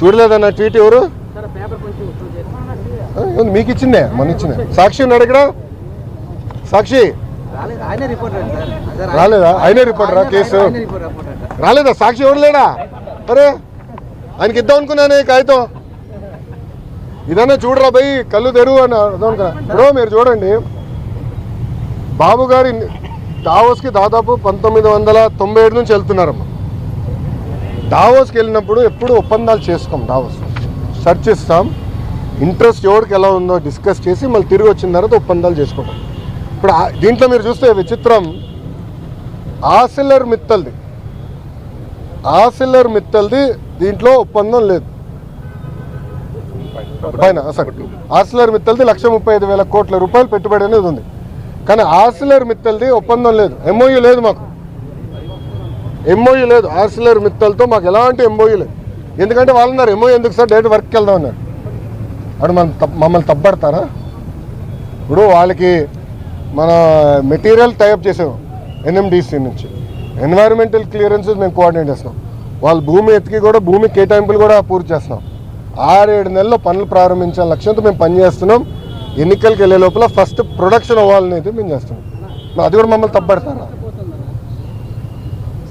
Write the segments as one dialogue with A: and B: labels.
A: చూడలేదన్న tweet ఎవరు? మీకు ఇచ్చిందే మొన్న ఇచ్చిందే. సాక్షి ఉన్నాడు ఇక్కడ? సాక్షి?
B: రాలేదు ఆయనే రిపోర్టర్
A: కేసు? రాలేదా సాక్షి ఎవరు లేడా? అరే ఆయనకి ఇద్దాం అనుకున్నానే కాగితం. ఇదన్నా చూడరా పోయి కళ్ళు తెరువు అని అనుకున్నా ఇప్పుడు మీరు చూడండి. బాబు గారి దావోస్కి దాదాపు పంతొమ్మిది వందల తొంభై ఏడు నుంచి వెళ్తున్నారమ్మ. దావోస్కి వెళ్ళినప్పుడు ఎప్పుడు ఒప్పందాలు చేసుకోం దావోస్. సెర్చ్ ఇస్తాం ఇంట్రెస్ట్ ఎవరికి ఎలా ఉందో డిస్కస్ చేసి మళ్ళీ తిరిగి వచ్చిన తర్వాత ఒప్పందాలు చేసుకుంటాం. ఇప్పుడు దీంట్లో మీరు చూస్తే విచిత్రం. ఆసిల్లర్ మిత్తల్ది. ఆసిల్లర్ మిత్తల్ది దీంట్లో ఒప్పందం లేదు. పైన ఆసిలర్ మిత్తల్ది లక్ష ముప్పై ఐదు వేల కోట్ల రూపాయలు పెట్టుబడి అనేది ఉంది. కానీ ఆసిలర్ మిత్తల్ది ఒప్పందం లేదు. ఎంఓయూ లేదు మాకు. ఎంఓయూ లేదు. ఆర్సిలర్ మిత్తలతో మాకు ఎలాంటి ఎంఓయూ లేదు. ఎందుకంటే వాళ్ళు ఉన్నారు. ఎంఓయూ ఎందుకు సార్? డైరెక్ట్ వర్క్కి వెళ్దాం అన్నారు. అప్పుడు మనం మమ్మల్ని తప్పడతారా ఇప్పుడు వాళ్ళకి మన మెటీరియల్ టైప్ చేసాం ఎన్ఎండిసి నుంచి. ఎన్వైరన్మెంటల్ క్లియరెన్సెస్ మేము కోఆర్డినేట్ చేస్తున్నాం. వాళ్ళు భూమి ఎత్తికి కూడా భూమి కేటాయింపులు కూడా పూర్తి చేస్తున్నాం. ఆరేడు నెలల్లో పనులు ప్రారంభించాల లక్ష్యంతో మేము పనిచేస్తున్నాం ఎన్నికలకు వెళ్ళే లోపల ఫస్ట్ ప్రొడక్షన్ అవ్వాలనేది మేము చేస్తున్నాం. అది కూడా మమ్మల్ని తప్పడతారా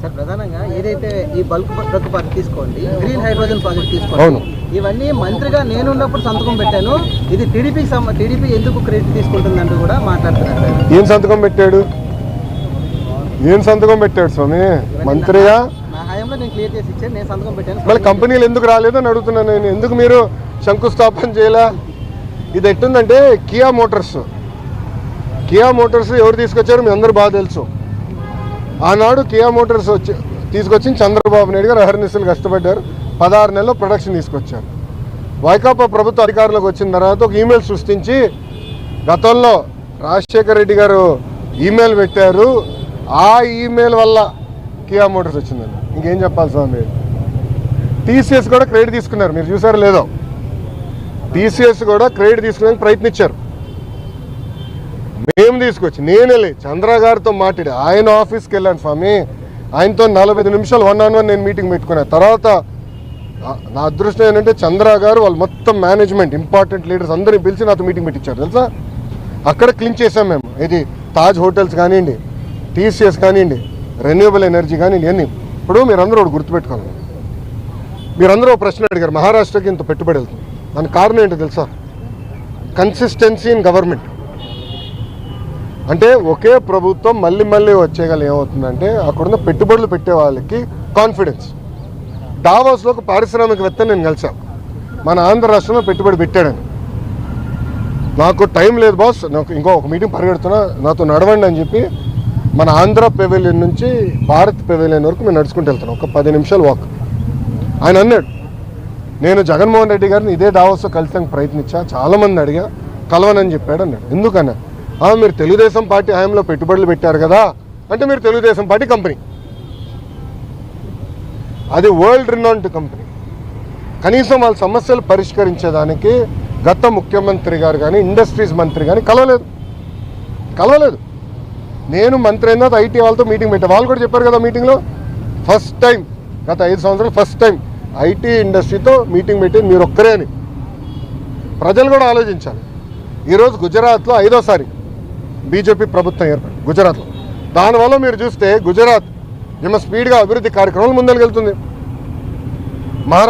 B: సార్ ప్రధానంగా ఏదైతే ఈ బల్క్ ప్రతిపాదన తీసుకోండి గ్రీన్ హైడ్రోజన్ ప్రాజెక్ట్ తీసుకోండి.
A: అవును.
B: ఇవన్నీ మంత్రిగా నేనున్నప్పుడు సంతకం పెట్టాను. ఇది టీడీపీకి సంబ టీడీపీ ఎందుకు క్రెడిట్ తీసుకుంటుందంటూ కూడా మాట్లాడుతున్నారు
A: ఏం సంతకం పెట్టాడు? ఏం సంతకం పెట్టాడు స్వామి? మంత్రిగా?
B: నా హయాంలో నేను క్లియర్ చేసి ఇచ్చాను. నేను సంతకం పెట్టాను.
A: మళ్ళీ కంపెనీలు ఎందుకు రాలేదని అడుగుతున్నాను నేను. ఎందుకు మీరు శంకుస్థాపన చేయలే? ఇది ఎట్టుందంటే కియా మోటార్స్. కియా మోటార్స్ ఎవరు తీసుకొచ్చారో మీ అందరూ బాగా తెలుసు. ఆనాడు కియా మోటార్స్ వచ్చి తీసుకొచ్చి చంద్రబాబు నాయుడు గారు అహర్నిశలు కష్టపడ్డారు. పదహారు నెలల్లో ప్రొడక్షన్ తీసుకొచ్చారు. వైకాపా ప్రభుత్వ అధికారంలోకి వచ్చిన తర్వాత ఒక ఈమెయిల్ సృష్టించి గతంలో రాజశేఖర రెడ్డి గారు ఈమెయిల్ పెట్టారు. ఆ ఈమెయిల్ వల్ల కియా మోటార్స్ వచ్చిందండి. ఇంకేం చెప్పాలి స్వామి? టీసీఎస్ కూడా క్రెడిట్ తీసుకున్నారు. మీరు చూసారో లేదో? టీసీఎస్ కూడా క్రెడిట్ తీసుకునేందుకు ప్రయత్నించారు. మేము తీసుకొచ్చి నేను వెళ్ళి చంద్ర గారితో మాట్లాడి ఆయన ఆఫీస్కి వెళ్ళాను స్వామి. ఆయనతో నలభై నిమిషాలు వన్ ఆన్ వన్ నేను మీటింగ్ పెట్టుకున్నా. తర్వాత నా- అదృష్టం ఏంటంటే చంద్ర గారు వాళ్ళు మొత్తం మేనేజ్మెంట్ ఇంపార్టెంట్ లీడర్స్ అందరిని పిలిచి నాతో మీటింగ్ పెట్టించారు తెలుసా? అక్కడ క్లీన్ చేసాం మేము. ఇది తాజ్ హోటల్స్ కానివ్వండి టీసీఎస్ కానివ్వండి రెన్యూబుల్ ఎనర్జీ కానివ్వండి అన్ని ఇప్పుడు మీరందరూ ఒకటి గుర్తుపెట్టుకోవాలి. మీరందరూ ప్రశ్న అడిగారు మహారాష్ట్రకి ఇంత పెట్టుబడి వెళ్తుంది. దాని కారణం ఏంటో తెలుసా? కన్సిస్టెన్సీ ఇన్ గవర్నమెంట్ అంటే ఒకే ప్రభుత్వం మళ్ళీ మళ్ళీ వచ్చేగల ఏమవుతుందంటే అక్కడున్న పెట్టుబడులు పెట్టే వాళ్ళకి కాన్ఫిడెన్స్ డావాస్లో ఒక పారిశ్రామికవేత్త నేను కలిసాను మన ఆంధ్ర రాష్ట్రంలో పెట్టుబడి పెట్టాడని. నాకు టైం లేదు బాస్ నాకు ఇంకో ఒక మీటింగ్ పరిగెడుతున్నా నాతో నడవండి అని చెప్పి మన ఆంధ్ర పెవెలియన్ నుంచి భారత్ పెవెలియన్ వరకు మేము నడుచుకుంటూ వెళ్తాను ఒక పది నిమిషాలు వాక్ ఆయన అన్నాడు నేను జగన్మోహన్ రెడ్డి గారిని ఇదే డావోస్లో కలిసానికి ప్రయత్నించా చాలామంది అడిగా కలవనని చెప్పాడు అన్నాడు. ఎందుకన్నాడు మీరు తెలుగుదేశం పార్టీ హయాంలో పెట్టుబడులు పెట్టారు కదా. అంటే మీరు తెలుగుదేశం పార్టీ కంపెనీ. అది వరల్డ్ రినౌండ్ కంపెనీ. కనీసం వాళ్ళ సమస్యలు పరిష్కరించేదానికి గత ముఖ్యమంత్రి గారు కానీ ఇండస్ట్రీస్ మంత్రి కానీ కలవలేదు. కలవలేదు. నేను మంత్రి అయిన ఐటీ వాళ్ళతో మీటింగ్ పెట్టా. వాళ్ళు కూడా చెప్పారు కదా మీటింగ్లో. ఫస్ట్ టైం గత ఐదు సంవత్సరాలు ఫస్ట్ టైం ఐటీ ఇండస్ట్రీతో మీటింగ్ పెట్టి మీరు ఒక్కరే అని. ప్రజలు కూడా ఆలోచించాలి. ఈరోజు గుజరాత్లో ఐదోసారి బీజేపీ ప్రభుత్వం ఏర్పడింది. గుజరాత్లో. దానివల్ల మీరు చూస్తే గుజరాత్ ఏమో స్పీడ్గా అభివృద్ధి కార్యక్రమాలు ముందరికెళ్తుంది. మహారాష్ట్ర